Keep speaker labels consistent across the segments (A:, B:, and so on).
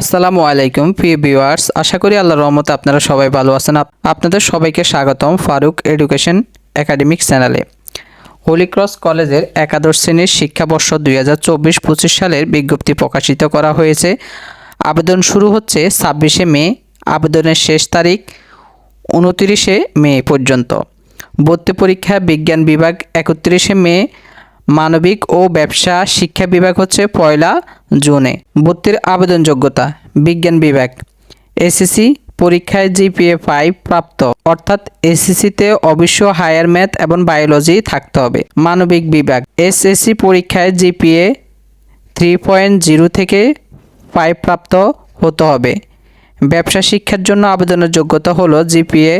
A: আসসালামু আলাইকুম, প্রিয় ভিউয়ার্স। আশা করি আল্লাহর রহমতে আপনারা সবাই ভালো আছেন। আপনাদের সবাইকে স্বাগতম ফারুক এডুকেশন একাডেমিক চ্যানেলে। হোলি ক্রস কলেজের একাদশ শ্রেণির শিক্ষাবর্ষ দুই হাজার চব্বিশ পঁচিশ সালের বিজ্ঞপ্তি প্রকাশিত করা হয়েছে। আবেদন শুরু হচ্ছে ছাব্বিশে মে, আবেদনের শেষ তারিখ উনতিরিশে মে পর্যন্ত। ভর্তি পরীক্ষা বিজ্ঞান বিভাগ একত্রিশে মে মানবিক ও ব্যবসা শিক্ষা বিভাগ হচ্ছে পয়লা জুনে। ভর্তির আবেদন যোগ্যতা বিজ্ঞান বিভাগ। এসএসসি পরীক্ষায় জিপিএ ফাইভ প্রাপ্ত। অর্থাৎ এসএসসিতে অবশ্য হায়ার ম্যাথ এবং বায়োলজি থাকতে হবে। মানবিক বিভাগ। এসএসসি পরীক্ষায় জিপিএ থ্রি পয়েন্ট জিরো থেকে ফাইভ প্রাপ্ত হতে হবে। ব্যবসা শিক্ষার জন্য আবেদনের যোগ্যতা হলো জিপিএ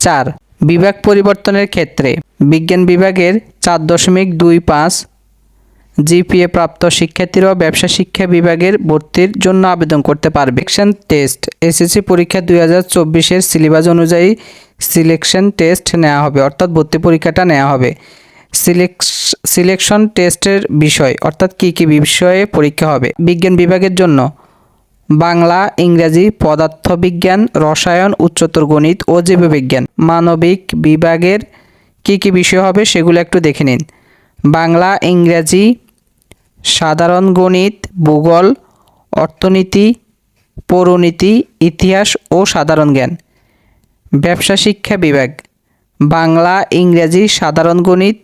A: চার। বিভাগ পরিবর্তনের ক্ষেত্রে বিজ্ঞান বিভাগের চার দশমিক দুই পাঁচ জিপিএ প্রাপ্ত শিক্ষার্থীরাও ব্যবসা শিক্ষা বিভাগের ভর্তির জন্য আবেদন করতে পারবে। সিলেকশন টেস্ট এসএসসি পরীক্ষা দুই হাজার চব্বিশের সিলেবাস অনুযায়ী সিলেকশন টেস্ট নেওয়া হবে, অর্থাৎ ভর্তি পরীক্ষাটা নেওয়া হবে। সিলেকশন টেস্টের বিষয়, অর্থাৎ কী কী বিষয়ে পরীক্ষা হবে? বিজ্ঞান বিভাগের জন্য বাংলা, ইংরেজি, পদার্থবিজ্ঞান, রসায়ন, উচ্চতর গণিত ও জীববিজ্ঞান। মানবিক বিভাগের কী কী বিষয় হবে সেগুলো একটু দেখে নিন। বাংলা, ইংরেজি, সাধারণ গণিত, ভূগোল, অর্থনীতি, পৌরনীতি, ইতিহাস ও সাধারণ জ্ঞান। ব্যবসা শিক্ষা বিভাগ। বাংলা, ইংরেজি, সাধারণ গণিত,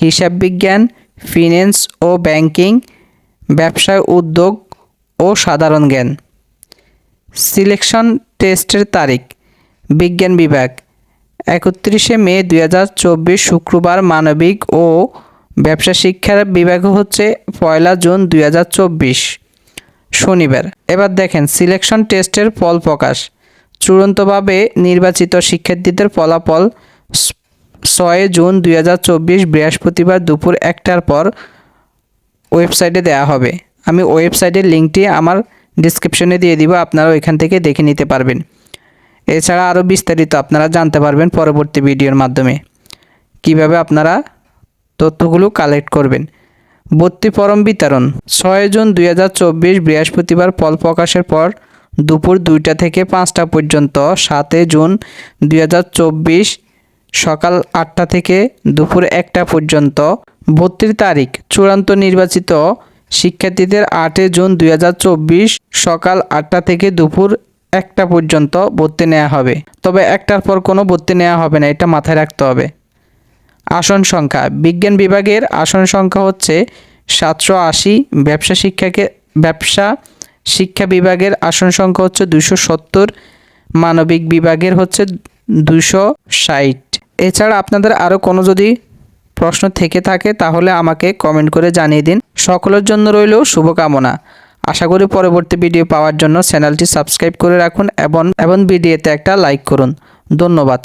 A: হিসাব বিজ্ঞান, ফিন্যান্স ও ব্যাংকিং, ব্যবসায় উদ্যোগ ও সাধারণ জ্ঞান। সিলেকশন টেস্টের তারিখ, বিজ্ঞান বিভাগ, একত্রিশে মে দুই হাজার চব্বিশ শুক্রবার মানবিক ও ব্যবসা শিক্ষার বিভাগ হচ্ছে পয়লা জুন দুই হাজার চব্বিশ, শনিবার। এবার দেখেন, সিলেকশন টেস্টের ফল প্রকাশ। চূড়ান্তভাবে নির্বাচিত শিক্ষার্থীদের ফলাফল ছয় জুন দুই হাজার চব্বিশ বৃহস্পতিবার দুপুর একটার পর ওয়েবসাইটে দেওয়া হবে। আমি ওয়েবসাইটের লিঙ্কটি আমার ডিসক্রিপশনে দিয়ে দিব আপনারা ওইখান থেকে দেখে নিতে পারবেন। এছাড়া আরও বিস্তারিত আপনারা জানতে পারবেন পরবর্তী ভিডিওর মাধ্যমে। কীভাবে আপনারা তথ্যগুলো কালেক্ট করবেন? ভর্তি ফরম বিতরণ। ছয় জুন দুই হাজার চব্বিশ বৃহস্পতিবার ফল প্রকাশের পর দুপুর দুইটা থেকে পাঁচটা পর্যন্ত সাতে জুন দুই হাজার চব্বিশ সকাল আটটা থেকে দুপুর একটা পর্যন্ত ভর্তির তারিখ চূড়ান্ত নির্বাচিত শিক্ষার্থীদের আটই জুন দুই হাজার চব্বিশ সকাল আটটা থেকে দুপুর একটা পর্যন্ত ভর্তি নেওয়া হবে। তবে একটার পর কোনো ভর্তি নেওয়া হবে না, এটা মাথায় রাখতে হবে। আসন সংখ্যা, বিজ্ঞান বিভাগের আসন সংখ্যা হচ্ছে সাতশো আশি, ব্যবসা শিক্ষাকে, ব্যবসা শিক্ষা বিভাগের আসন সংখ্যা হচ্ছে দুশো সত্তর, মানবিক বিভাগের হচ্ছে দুশো ষাট। এছাড়া আপনাদের আরও কোনো যদি প্রশ্ন থেকে থাকে তাহলে আমাকে কমেন্ট করে জানিয়ে দিন। সকলের জন্য রইল শুভকামনা। আশা করি পরবর্তী ভিডিও পাওয়ার জন্য চ্যানেলটি সাবস্ক্রাইব করে রাখুন এবং এবং ভিডিওতে একটা লাইক করুন। ধন্যবাদ।